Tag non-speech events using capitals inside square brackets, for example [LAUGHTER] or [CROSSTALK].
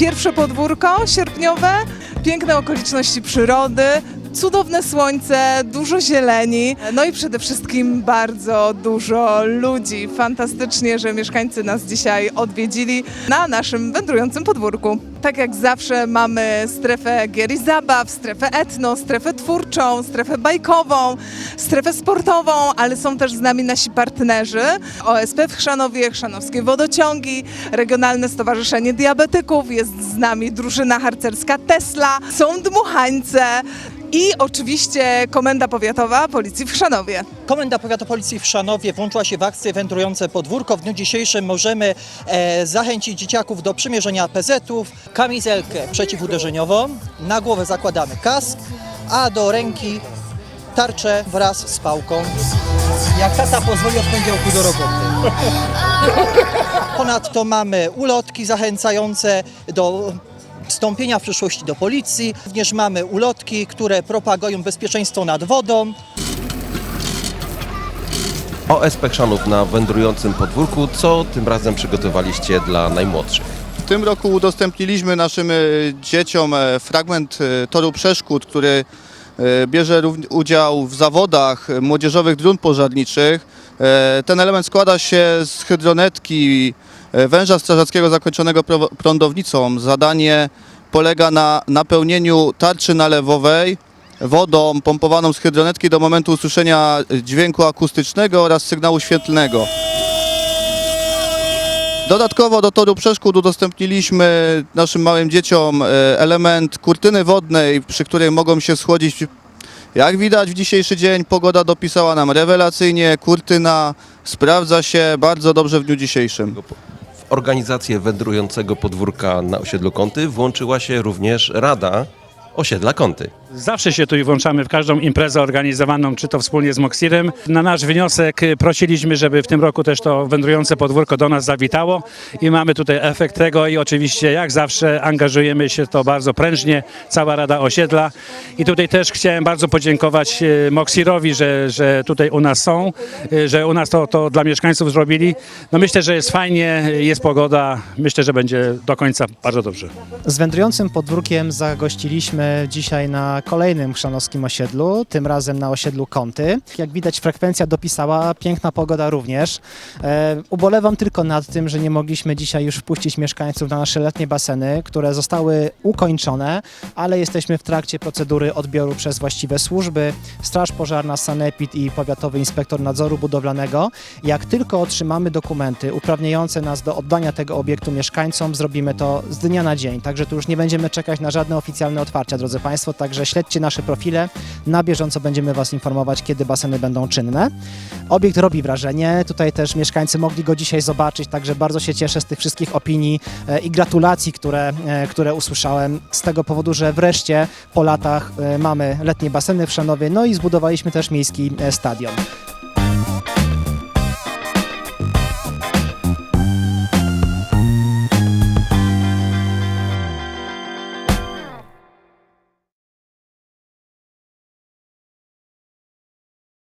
Pierwsze podwórko sierpniowe, piękne okoliczności przyrody, cudowne słońce, dużo zieleni, no i przede wszystkim bardzo dużo ludzi. Fantastycznie, że mieszkańcy nas dzisiaj odwiedzili na naszym wędrującym podwórku. Tak jak zawsze mamy strefę gier i zabaw, strefę etno, strefę twórczą, strefę bajkową, strefę sportową, ale są też z nami nasi partnerzy OSP w Chrzanowie, Chrzanowskie Wodociągi, Regionalne Stowarzyszenie Diabetyków, jest z nami drużyna harcerska Tesla, są dmuchańce i oczywiście Komenda Powiatowa Policji w Chrzanowie. Komenda Powiatu Policji w Szanowie włączyła się w akcję Wędrujące Podwórko. W dniu dzisiejszym możemy e, zachęcić dzieciaków do przymierzenia pezetów, kamizelkę przeciwuderzeniową, na głowę zakładamy kask, a do ręki tarczę wraz z pałką. Jak tata pozwoli od poniedziałku do roboty. [LAUGHS] Ponadto mamy ulotki zachęcające do wstąpienia w przyszłości do policji. Również mamy ulotki, które propagują bezpieczeństwo nad wodą. OSP Chrzanów na wędrującym podwórku. Co tym razem przygotowaliście dla najmłodszych? W tym roku udostępniliśmy naszym e, dzieciom e, fragment e, toru przeszkód, który bierze rów- udział w zawodach e, młodzieżowych dron pożarniczych. E, Ten element składa się z hydronetki e, węża strażackiego zakończonego prądownicą. Zadanie polega na napełnieniu tarczy nalewowej wodą pompowaną z hydronetki do momentu usłyszenia dźwięku akustycznego oraz sygnału świetlnego. Dodatkowo do toru przeszkód udostępniliśmy naszym małym dzieciom e, element kurtyny wodnej, przy której mogą się schłodzić. Jak widać w dzisiejszy dzień pogoda dopisała nam rewelacyjnie, kurtyna sprawdza się bardzo dobrze w dniu dzisiejszym. Organizację wędrującego podwórka na osiedlu Kąty włączyła się również Rada Osiedla Kąty. Zawsze się tu włączamy w każdą imprezę organizowaną, czy to wspólnie z Moksirem. Na nasz wniosek y, prosiliśmy, żeby w tym roku też to wędrujące podwórko do nas zawitało i mamy tutaj efekt tego i oczywiście jak zawsze angażujemy się to bardzo prężnie, cała Rada Osiedla i tutaj też chciałem bardzo podziękować y, Moksirowi, że, że tutaj u nas są, y, że u nas to, to dla mieszkańców zrobili. No myślę, że jest fajnie, jest pogoda, myślę, że będzie do końca bardzo dobrze. Z wędrującym podwórkiem zagościliśmy dzisiaj na kolejnym chrzanowskim osiedlu, tym razem na osiedlu Kąty. Jak widać frekwencja dopisała, piękna pogoda również. E, ubolewam tylko nad tym, że nie mogliśmy dzisiaj już wpuścić mieszkańców na nasze letnie baseny, które zostały ukończone, ale jesteśmy w trakcie procedury odbioru przez właściwe służby, Straż Pożarna, Sanepid i Powiatowy Inspektor Nadzoru Budowlanego. Jak tylko otrzymamy dokumenty uprawniające nas do oddania tego obiektu mieszkańcom, zrobimy to z dnia na dzień. Także tu już nie będziemy czekać na żadne oficjalne otwarcia, drodzy Państwo. Także śledźcie nasze profile. Na bieżąco będziemy Was informować, kiedy baseny będą czynne. Obiekt robi wrażenie. Tutaj też mieszkańcy mogli go dzisiaj zobaczyć, także bardzo się cieszę z tych wszystkich opinii e, i gratulacji, które, e, które usłyszałem z tego powodu, że wreszcie po latach e, mamy letnie baseny w Szanowie, no i zbudowaliśmy też miejski stadion.